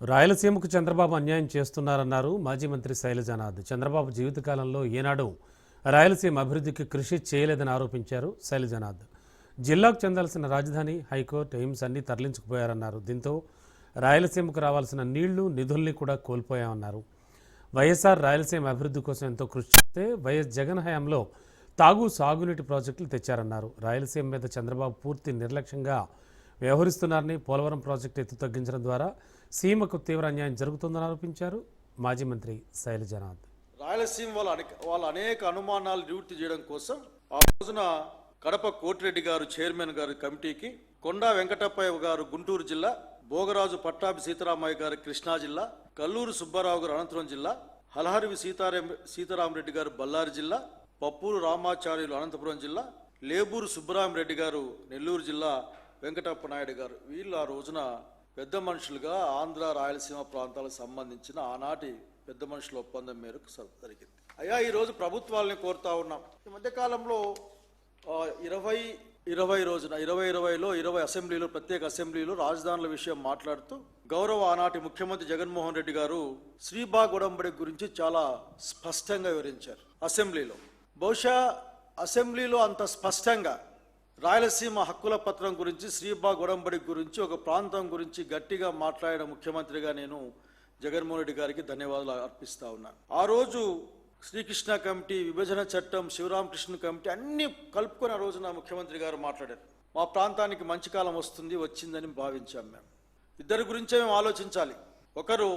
రాయలసీమకు చంద్రబాబు అన్యాయం చేస్తున్నారన్నారు మాజీ మంత్రి శైలజానాథ్ చంద్రబాబు జీవితకాలంలో ఏనాడు రాయలసీమ అభివృద్ధికి కృషి చేయలేదని ఆరోపించారు శైలజానాథ్ జిల్లాకు చెందాల్సిన రాజధాని హైకోర్టు ఎయిమ్స్ అన్ని తరలించుకుపోయారన్నారు. దీంతో రాయలసీమకు రావాల్సిన నీళ్ళు నిధుల్ని కూడా కోల్పోయామన్నారు. వైఎస్ఆర్ రాయలసీమ అభివృద్ధి కోసం ఎంతో కృషి చేస్తే వైఎస్ జగన్ హయాంలో తాగు సాగునీటి ప్రాజెక్టులు తెచ్చారన్నారు. రాయలసీమ మీద చంద్రబాబు పూర్తి నిర్లక్ష్యంగా వ్యవహరిస్తున్నారని పోలవరం ప్రాజెక్టు ఎత్తు తగ్గించడం ద్వారా సీమకు తీవ్ర అన్యాయం జరుగుతుందని ఆరోపించారు మాజీ మంత్రి శైలజనాథ్. రాయలసీమ వాళ్ళ అనేక వాళ్ళ అనేక అనుమానాలు నివృత్తి చేయడం కోసం ఆ రోజున కడప కోటిరెడ్డి గారు చైర్మన్ గారి కమిటీకి కొండా వెంకటప్పయ్య గారు గుంటూరు జిల్లా భోగరాజు పట్టాభి సీతారామయ్య గారు కృష్ణా జిల్లా కల్లూరు సుబ్బారావు గారు అనంతపురం జిల్లా హలహరివి సీతారాం సీతారామరెడ్డి గారు బళ్ళారి జిల్లా పప్పూరు రామాచార్యులు అనంతపురం జిల్లా లేబూరు సుబ్బరామరెడ్డి గారు నెల్లూరు జిల్లా వెంకటప్ప నాయుడు గారు వీళ్ళు ఆ రోజున పెద్ద మనుషులుగా ఆంధ్ర రాయలసీమ ప్రాంతాలకు సంబంధించిన ఆనాటి పెద్ద మనుషుల ఒప్పందం మేరకు జరిగింది. అయ్యా ఈరోజు ప్రభుత్వాలని కోరుతా ఉన్నాం. ఈ మధ్యకాలంలో ఇరవై ఇరవై రోజున ఇరవై ఇరవైలో ఇరవై అసెంబ్లీలో ప్రత్యేక అసెంబ్లీలో రాజధానుల విషయం మాట్లాడుతూ గౌరవ ఆనాటి ముఖ్యమంత్రి జగన్మోహన్ రెడ్డి గారు శ్రీబాగ్ ఉడంబడి గురించి చాలా స్పష్టంగా వివరించారు అసెంబ్లీలో. బహుశా అసెంబ్లీలో అంత స్పష్టంగా రాయలసీమ హక్కుల పత్రం గురించి శ్రీబాగ్ ఉడంబడి గురించి ఒక ప్రాంతం గురించి గట్టిగా మాట్లాడిన ముఖ్యమంత్రిగా నేను జగన్మోహన్ రెడ్డి గారికి ధన్యవాదాలు అర్పిస్తా ఉన్నాను ఆ రోజు శ్రీకృష్ణ కమిటీ విభజన చట్టం శివరామకృష్ణ కమిటీ అన్ని కలుపుకొని ఆ రోజున ముఖ్యమంత్రి గారు మాట్లాడారు. మా ప్రాంతానికి మంచి కాలం వస్తుంది వచ్చిందని భావించాం మేము. ఇద్దరి గురించే మేము ఆలోచించాలి. ఒకరు